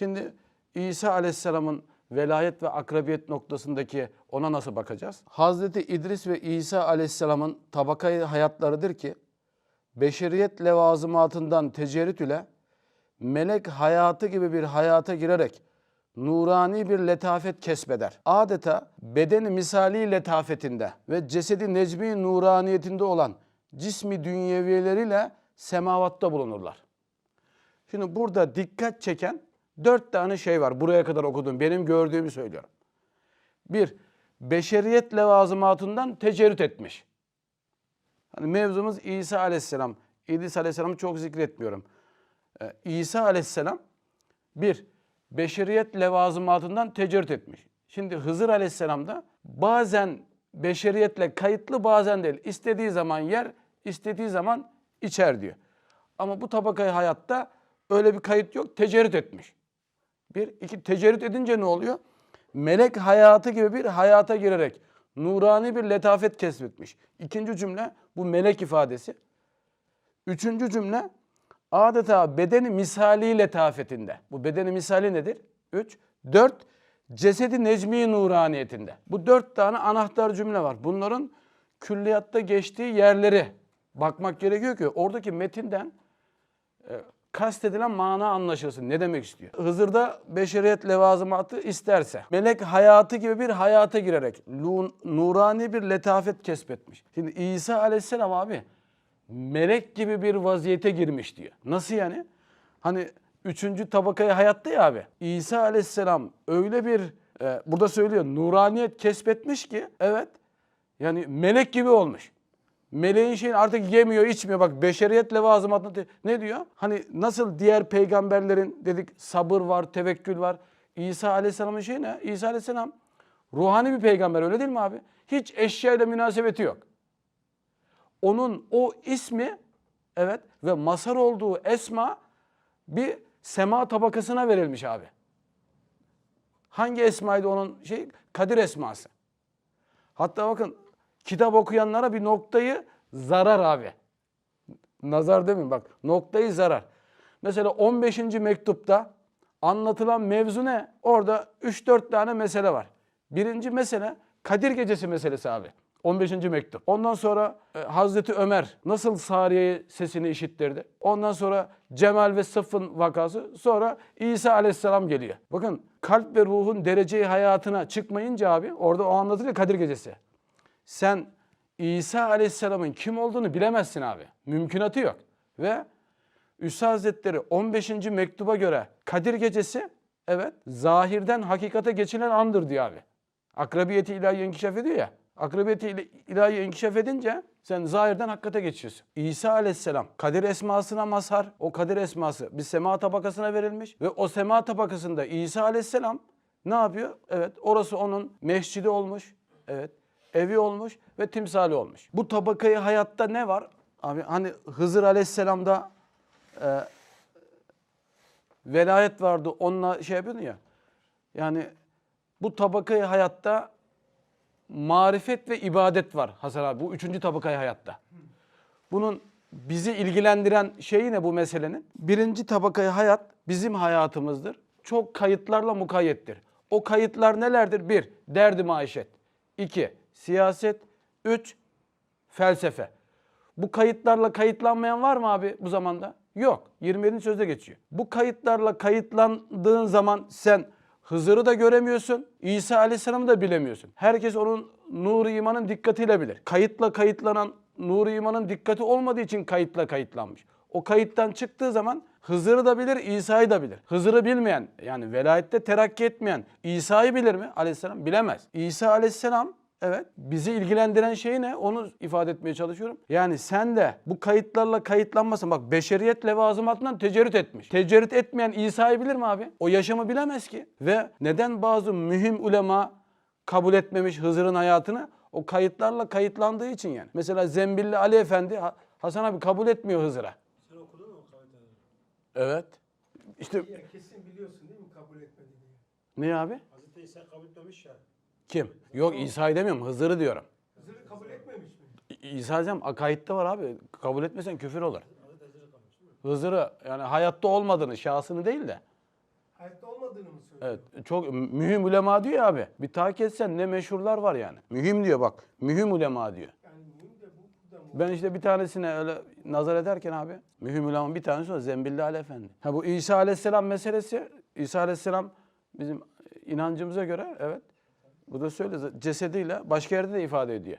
Şimdi İsa Aleyhisselam'ın velayet ve akrabiyet noktasındaki ona nasıl bakacağız? Hazreti İdris ve İsa Aleyhisselam'ın tabakayı hayatlarıdır ki beşeriyet levazımatından tecerrüt ile melek hayatı gibi bir hayata girerek nurani bir letafet kesbeder. Adeta bedeni misali letafetinde ve cesedi necmi nuraniyetinde olan cismi dünyeviyeleriyle semavatta bulunurlar. Şimdi burada dikkat çeken dört tane şey var. Buraya kadar okudum. Benim gördüğümü söylüyorum. Bir, beşeriyet levazımatından tecerrüt etmiş. Hani mevzumuz İsa aleyhisselam. İdris aleyhisselamı çok zikretmiyorum. Ee, İsa aleyhisselam bir, beşeriyet levazımatından tecerrüt etmiş. Şimdi Hızır aleyhisselam da bazen beşeriyetle kayıtlı bazen değil. İstediği zaman yer, istediği zaman içer diyor. Ama bu tabakayı hayatta öyle bir kayıt yok. Tecerrüt etmiş. Bir, iki tecerrüt edince ne oluyor? Melek hayatı gibi bir hayata girerek nurani bir letafet kesbetmiş. İkinci cümle bu melek ifadesi. Üçüncü cümle adeta bedeni misali letafetinde. Bu bedeni misali nedir? Üç. Dört, cesedi necmi nuraniyetinde. Bu dört tane anahtar cümle var. Bunların külliyatta geçtiği yerleri bakmak gerekiyor ki oradaki metinden e, kastedilen mana anlaşılsın. Ne demek istiyor? Hızır'da beşeriyet levazımatı isterse melek hayatı gibi bir hayata girerek nurani bir letafet kesbetmiş. Şimdi İsa aleyhisselam abi melek gibi bir vaziyete girmiş diyor. Nasıl yani? Hani üçüncü tabakaya hayatta ya abi. İsa aleyhisselam öyle bir e, burada söylüyor nuraniyet kesbetmiş ki evet yani melek gibi olmuş. Meleğin şeyini artık yemiyor, içmiyor. Bak beşeriyet levazımatına te- ne diyor? Hani nasıl diğer peygamberlerin dedik sabır var, tevekkül var. İsa Aleyhisselam'ın şey ne? İsa Aleyhisselam ruhani bir peygamber öyle değil mi abi? Hiç eşyayla münasebeti yok. Onun o ismi evet ve mazhar olduğu esma bir sema tabakasına verilmiş abi. Hangi esmaydı onun şey? Kadir esması. Hatta bakın kitap okuyanlara bir noktayı zarar abi. Nazar demeyin bak noktayı zarar. Mesela 15. mektupta anlatılan mevzu ne? Orada 3-4 tane mesele var. Birinci mesele Kadir Gecesi meselesi abi. 15. mektup. Ondan sonra e, Hazreti Ömer nasıl Sariye'ye sesini işittirdi. Ondan sonra Cemal ve Sıffın vakası. Sonra İsa Aleyhisselam geliyor. Bakın kalp ve ruhun dereceyi hayatına çıkmayınca abi orada o anlatılıyor Kadir Gecesi. Sen İsa Aleyhisselam'ın kim olduğunu bilemezsin abi. Mümkünatı yok. Ve Üstad Hazretleri 15. mektuba göre Kadir Gecesi evet zahirden hakikate geçilen andır diyor abi. Akrabiyeti ilahi inkişaf ediyor ya. Akrabiyeti il- ilahi inkişaf edince sen zahirden hakikate geçiyorsun. İsa aleyhisselam kadir esmasına mazhar. O kadir esması bir sema tabakasına verilmiş. Ve o sema tabakasında İsa aleyhisselam ne yapıyor? Evet orası onun mescidi olmuş. Evet evi olmuş ve timsali olmuş. Bu tabakayı hayatta ne var? Abi hani Hızır aleyhisselamda e, velayet vardı onunla şey yapıyordun ya. Yani bu tabakayı hayatta marifet ve ibadet var Hasan abi. Bu üçüncü tabakayı hayatta. Bunun bizi ilgilendiren şeyi ne bu meselenin? Birinci tabakayı hayat bizim hayatımızdır. Çok kayıtlarla mukayyettir. O kayıtlar nelerdir? Bir, derdi maişet. İki, siyaset. Üç, felsefe. Bu kayıtlarla kayıtlanmayan var mı abi bu zamanda? Yok. 27. sözde geçiyor. Bu kayıtlarla kayıtlandığın zaman sen Hızır'ı da göremiyorsun, İsa Aleyhisselam'ı da bilemiyorsun. Herkes onun nur imanın dikkatiyle bilir. Kayıtla kayıtlanan nur imanın dikkati olmadığı için kayıtla kayıtlanmış. O kayıttan çıktığı zaman Hızır'ı da bilir, İsa'yı da bilir. Hızır'ı bilmeyen yani velayette terakki etmeyen İsa'yı bilir mi aleyhisselam? Bilemez. İsa aleyhisselam Evet. Bizi ilgilendiren şey ne? Onu ifade etmeye çalışıyorum. Yani sen de bu kayıtlarla kayıtlanmasın. Bak beşeriyet levazımatından tecerrüt etmiş. Tecerrüt etmeyen İsa'yı bilir mi abi? O yaşamı bilemez ki. Ve neden bazı mühim ulema kabul etmemiş Hızır'ın hayatını? O kayıtlarla kayıtlandığı için yani. Mesela Zembilli Ali Efendi Ha- Hasan abi kabul etmiyor Hızır'a. Sen okudun mu o kaviteleri? Evet. İşte Ya kesin biliyorsun değil mi kabul etmedi diye. ne abi? Hazreti İsa kabul etmemiş ya. Kim? Yok İsa'yı demiyorum Hızır'ı diyorum. Hızır'ı kabul etmemiş mi? İsa Aleyhisselam akaidde var abi. Kabul etmesen küfür olur. Hızır'ı yani hayatta olmadığını, şahsını değil de Hayatta olmadığını mı söylüyor? Evet çok mühim ulema diyor abi. Bir takip etsen ne meşhurlar var yani. Mühim diyor bak. Mühim ulema diyor. Yani mühim de bu, bu da mı? Ben işte bir tanesine öyle nazar ederken abi mühim ulemanın bir tanesi o Zembilli Ali Efendi. Ha bu İsa Aleyhisselam meselesi İsa Aleyhisselam bizim inancımıza göre evet bu da söyle cesediyle başka yerde de ifade ediyor.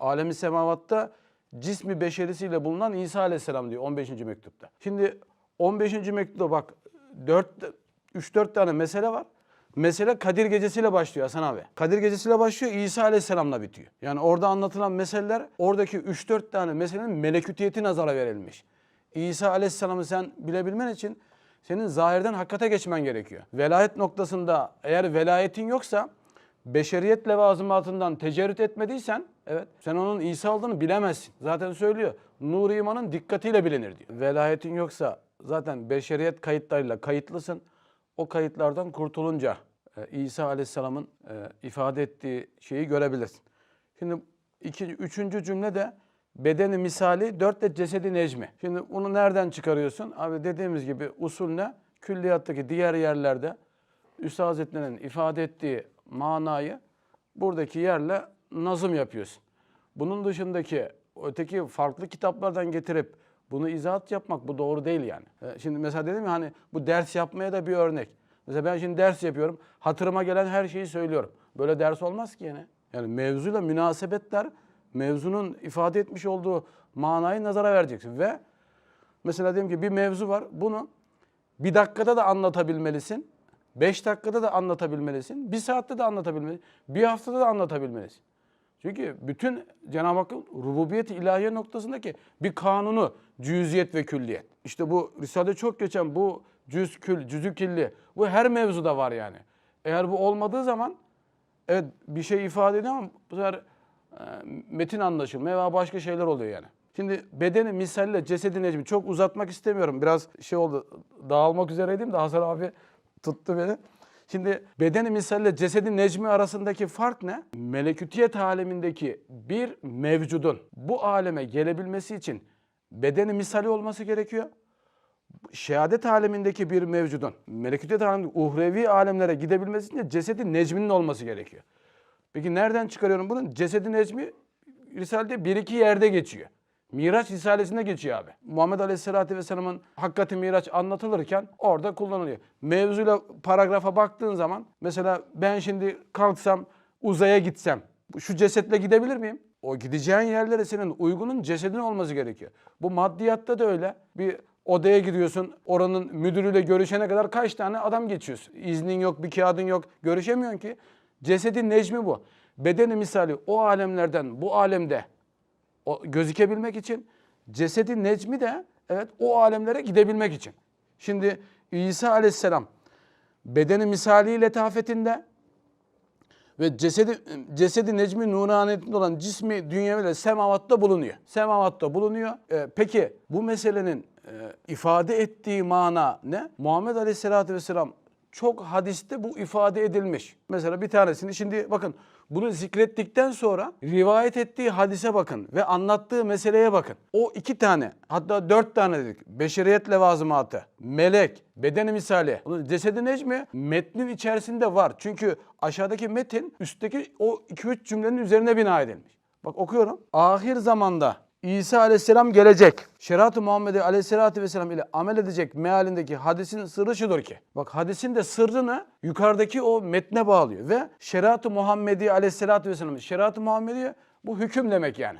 Alemi semavatta cismi beşerisiyle bulunan İsa Aleyhisselam diyor 15. mektupta. Şimdi 15. mektupta bak 4 3-4 tane mesele var. Mesele Kadir Gecesi'yle başlıyor Hasan abi. Kadir Gecesi'yle başlıyor, İsa Aleyhisselam'la bitiyor. Yani orada anlatılan meseleler, oradaki 3-4 tane meselenin melekütiyeti nazara verilmiş. İsa Aleyhisselam'ı sen bilebilmen için senin zahirden hakikate geçmen gerekiyor. Velayet noktasında eğer velayetin yoksa beşeriyet levazımatından tecerrüt etmediysen evet sen onun İsa olduğunu bilemezsin. Zaten söylüyor. Nur imanın dikkatiyle bilinir diyor. Velayetin yoksa zaten beşeriyet kayıtlarıyla kayıtlısın. O kayıtlardan kurtulunca e, İsa Aleyhisselam'ın e, ifade ettiği şeyi görebilirsin. Şimdi iki, üçüncü cümle de bedeni misali, dört de cesedi necmi. Şimdi bunu nereden çıkarıyorsun? Abi dediğimiz gibi usul ne? Külliyattaki diğer yerlerde Üstad Hazretleri'nin ifade ettiği manayı buradaki yerle nazım yapıyorsun. Bunun dışındaki öteki farklı kitaplardan getirip bunu izahat yapmak bu doğru değil yani. E, Şimdi mesela dedim ya hani bu ders yapmaya da bir örnek. Mesela ben şimdi ders yapıyorum. Hatırıma gelen her şeyi söylüyorum. Böyle ders olmaz ki yani. Yani mevzuyla münasebetler mevzunun ifade etmiş olduğu manayı nazara vereceksin ve mesela diyelim ki bir mevzu var. Bunu bir dakikada da anlatabilmelisin. Beş dakikada da anlatabilmelisin. Bir saatte de anlatabilmelisin. Bir haftada da anlatabilmelisin. Çünkü bütün Cenab-ı Hakk'ın rububiyet ilahiye noktasındaki bir kanunu cüziyet ve külliyet. İşte bu Risale çok geçen bu cüz kül, cüzü killi bu her mevzuda var yani. Eğer bu olmadığı zaman evet bir şey ifade ediyor ama bu sefer e, metin anlaşılmıyor veya başka şeyler oluyor yani. Şimdi bedeni misalle cesedi necmi çok uzatmak istemiyorum. Biraz şey oldu dağılmak üzereydim de Hasan abi tuttu beni. Şimdi bedeni misalle cesedi necmi arasındaki fark ne? Melekütiyet alemindeki bir mevcudun bu aleme gelebilmesi için bedeni misali olması gerekiyor. Şehadet alemindeki bir mevcudun melekütiyet aleminde uhrevi alemlere gidebilmesi için cesedi necminin olması gerekiyor. Peki nereden çıkarıyorum bunu? Cesedi necmi Risale'de bir iki yerde geçiyor. Miraç Risalesi'nde geçiyor abi. Muhammed Aleyhisselatü Vesselam'ın Hakkati Miraç anlatılırken orada kullanılıyor. Mevzuyla paragrafa baktığın zaman mesela ben şimdi kalksam uzaya gitsem şu cesetle gidebilir miyim? O gideceğin yerlere senin uygunun cesedin olması gerekiyor. Bu maddiyatta da öyle. Bir odaya gidiyorsun oranın müdürüyle görüşene kadar kaç tane adam geçiyorsun. İznin yok, bir kağıdın yok. Görüşemiyorsun ki. Cesedin necmi bu. Bedeni misali o alemlerden bu alemde o gözükebilmek için cesedi necmi de evet o alemlere gidebilmek için. Şimdi İsa aleyhisselam bedeni misali letafetinde ve cesedi cesedi necmi nuraniyetinde olan cismi dünyeviyle semavatta bulunuyor. Semavatta bulunuyor. Ee, peki bu meselenin e, ifade ettiği mana ne? Muhammed Aleyhisselatü Vesselam çok hadiste bu ifade edilmiş. Mesela bir tanesini şimdi bakın bunu zikrettikten sonra rivayet ettiği hadise bakın ve anlattığı meseleye bakın. O iki tane hatta dört tane dedik. Beşeriyet levazımatı, melek, bedeni misali. Onun cesedi necmi metnin içerisinde var. Çünkü aşağıdaki metin üstteki o iki üç cümlenin üzerine bina edilmiş. Bak okuyorum. Ahir zamanda İsa aleyhisselam gelecek. Şeriat-ı Muhammed'e aleyhisselatü vesselam ile amel edecek mealindeki hadisin sırrı şudur ki. Bak hadisin de sırrını yukarıdaki o metne bağlıyor. Ve şeriat-ı Muhammedi aleyhisselatü vesselam. Şeriat-ı Muhammedi bu hüküm demek yani.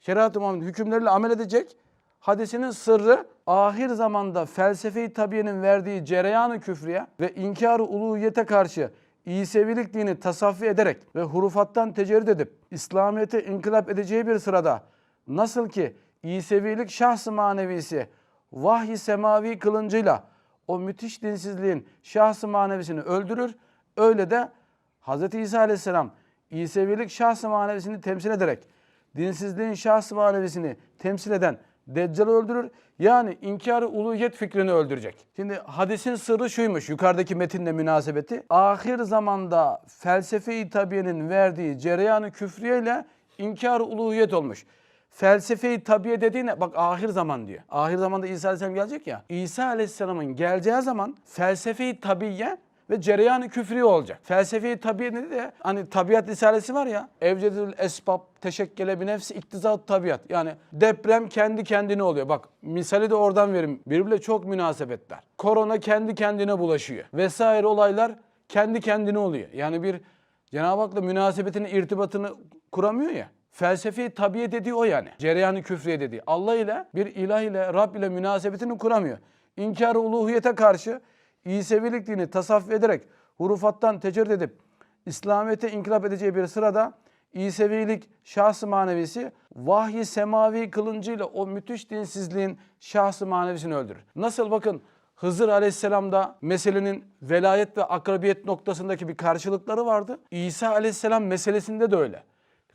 Şeriat-ı Muhammed hükümleriyle amel edecek. Hadisinin sırrı ahir zamanda felsefe-i tabiyenin verdiği cereyanı küfriye ve inkarı uluhiyete karşı İsevilik dini tasaffi ederek ve hurufattan tecerrüt edip İslamiyet'e inkılap edeceği bir sırada nasıl ki İsevilik şahs-ı manevisi vahyi semavi kılıncıyla o müthiş dinsizliğin şahs-ı manevisini öldürür, öyle de Hz. İsa aleyhisselam İsevilik şahs-ı manevisini temsil ederek dinsizliğin şahs-ı manevisini temsil eden Deccal'ı öldürür. Yani inkarı uluhiyet fikrini öldürecek. Şimdi hadisin sırrı şuymuş yukarıdaki metinle münasebeti. Ahir zamanda felsefe-i tabiyenin verdiği cereyanı küfriyeyle inkar uluhiyet olmuş. Felsefeyi tabiye dediğine bak ahir zaman diyor. Ahir zamanda İsa Aleyhisselam gelecek ya. İsa Aleyhisselam'ın geleceği zaman felsefeyi tabiye ve cereyan-ı küfri olacak. Felsefeyi tabiye dedi de hani tabiat risalesi var ya. Evcedül esbab teşekkele bir nefsi iktizat tabiat. Yani deprem kendi kendine oluyor. Bak misali de oradan verim. Birbirle çok münasebetler. Korona kendi kendine bulaşıyor. Vesaire olaylar kendi kendine oluyor. Yani bir Cenab-ı Hak'la münasebetini, irtibatını kuramıyor ya. Felsefi tabiye dediği o yani. Cereyanı küfriye dediği. Allah ile bir ilah ile Rab ile münasebetini kuramıyor. İnkar-ı uluhiyete karşı İsevilik dini tasavvuf ederek hurufattan tecrüt edip İslamiyet'e inkılap edeceği bir sırada İsevilik şahsı manevisi vahyi semavi kılıncıyla o müthiş dinsizliğin şahsı manevisini öldürür. Nasıl bakın Hızır Aleyhisselam'da meselenin velayet ve akrabiyet noktasındaki bir karşılıkları vardı. İsa Aleyhisselam meselesinde de öyle.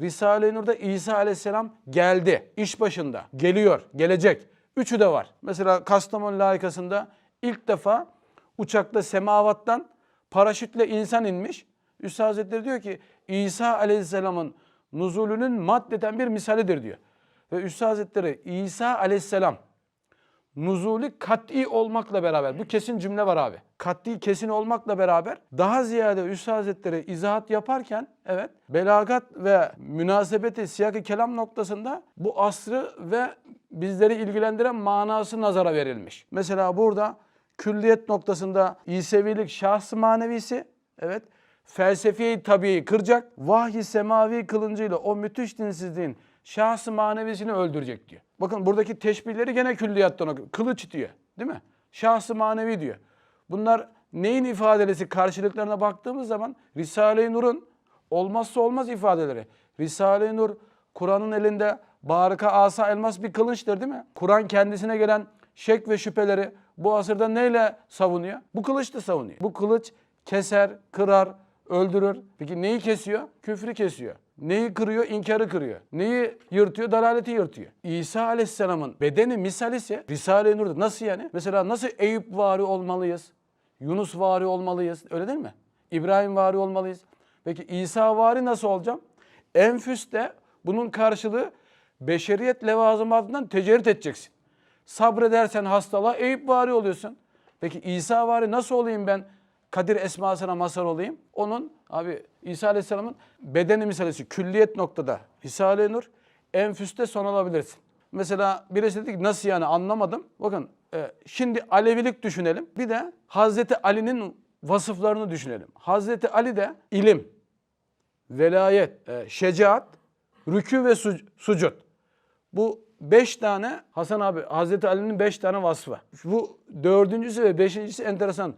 Risale-i Nur'da İsa Aleyhisselam geldi, iş başında, geliyor, gelecek. Üçü de var. Mesela Kastamonu layıkasında ilk defa uçakta semavattan paraşütle insan inmiş. Üstad Hazretleri diyor ki İsa Aleyhisselam'ın nuzulünün maddeten bir misalidir diyor. Ve Üstad Hazretleri İsa Aleyhisselam nuzuli kat'i olmakla beraber bu kesin cümle var abi. Kat'i kesin olmakla beraber daha ziyade Üstad Hazretleri izahat yaparken evet belagat ve münasebeti siyak-ı kelam noktasında bu asrı ve bizleri ilgilendiren manası nazara verilmiş. Mesela burada külliyet noktasında İsevilik şahsı manevisi evet felsefeyi tabii kıracak. Vahyi semavi kılıncıyla o müthiş dinsizliğin şahsı manevisini öldürecek diyor. Bakın buradaki teşbihleri gene külliyattan okuyor. Kılıç diyor değil mi? Şahsı manevi diyor. Bunlar neyin ifadelesi karşılıklarına baktığımız zaman Risale-i Nur'un olmazsa olmaz ifadeleri. Risale-i Nur Kur'an'ın elinde barika asa elmas bir kılıçtır değil mi? Kur'an kendisine gelen şek ve şüpheleri bu asırda neyle savunuyor? Bu kılıçla savunuyor. Bu kılıç keser, kırar, öldürür. Peki neyi kesiyor? Küfrü kesiyor. Neyi kırıyor? İnkarı kırıyor. Neyi yırtıyor? Dalaleti yırtıyor. İsa Aleyhisselam'ın bedeni misal ise Risale-i Nur'da. Nasıl yani? Mesela nasıl Eyüp vari olmalıyız? Yunus vari olmalıyız. Öyle değil mi? İbrahim vari olmalıyız. Peki İsa vari nasıl olacağım? Enfüste bunun karşılığı beşeriyet levazımatından tecerrüt edeceksin. Sabredersen hastalığa Eyüp vari oluyorsun. Peki İsa vari nasıl olayım ben? Kadir esmasına mazhar olayım. Onun abi İsa Aleyhisselam'ın bedeni misalisi külliyet noktada Risale-i Nur enfüste son alabilirsin. Mesela birisi dedi ki nasıl yani anlamadım. Bakın e, şimdi Alevilik düşünelim. Bir de Hazreti Ali'nin vasıflarını düşünelim. Hazreti Ali de ilim, velayet, e, şecaat, rükû ve su- sucud. Bu beş tane Hasan abi Hazreti Ali'nin beş tane vasfı. Bu dördüncüsü ve beşincisi enteresan.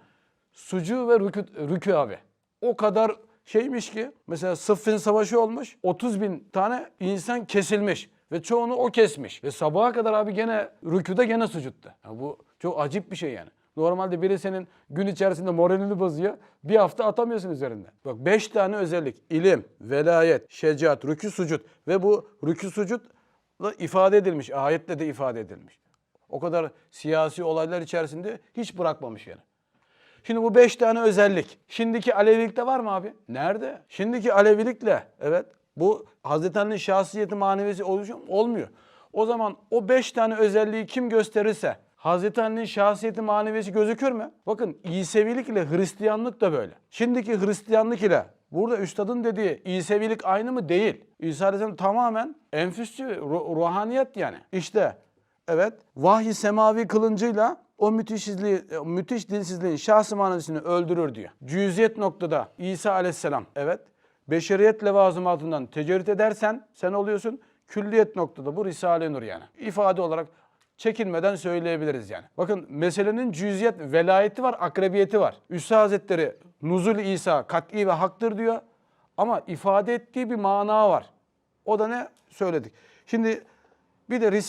Sucu ve rükü, rükü abi. O kadar şeymiş ki mesela Sıffin Savaşı olmuş 30 bin tane insan kesilmiş ve çoğunu o kesmiş. Ve sabaha kadar abi gene rüküde gene sucutta. Ya bu çok acip bir şey yani. Normalde biri senin gün içerisinde moralini bozuyor. Bir hafta atamıyorsun üzerinden. Bak beş tane özellik. ilim, velayet, şecaat, rükü, sucud. Ve bu rükü, sucud da ifade edilmiş. Ayetle de ifade edilmiş. O kadar siyasi olaylar içerisinde hiç bırakmamış yani. Şimdi bu beş tane özellik. Şimdiki Alevilikte var mı abi? Nerede? Şimdiki Alevilikle evet bu Hazreti Ali'nin şahsiyeti manevisi oluşuyor mu? Olmuyor. O zaman o beş tane özelliği kim gösterirse Hazreti Ali'nin şahsiyeti manevisi gözükür mü? Bakın İsevilik ile Hristiyanlık da böyle. Şimdiki Hristiyanlık ile burada üstadın dediği İsevilik aynı mı? Değil. İsa Aleyhisselam tamamen enfüsçü, ruh- ruhaniyet yani. İşte Evet. Vahyi semavi kılıncıyla o müthişizliği, müthiş dinsizliğin şahsı manevisini öldürür diyor. Cüziyet noktada İsa aleyhisselam. Evet. Beşeriyet levazımatından tecerrüt edersen sen oluyorsun. Külliyet noktada bu Risale-i Nur yani. İfade olarak çekinmeden söyleyebiliriz yani. Bakın meselenin cüziyet, velayeti var, akrebiyeti var. Üstad Hazretleri Nuzul İsa kat'i ve haktır diyor. Ama ifade ettiği bir mana var. O da ne? Söyledik. Şimdi bir de Risale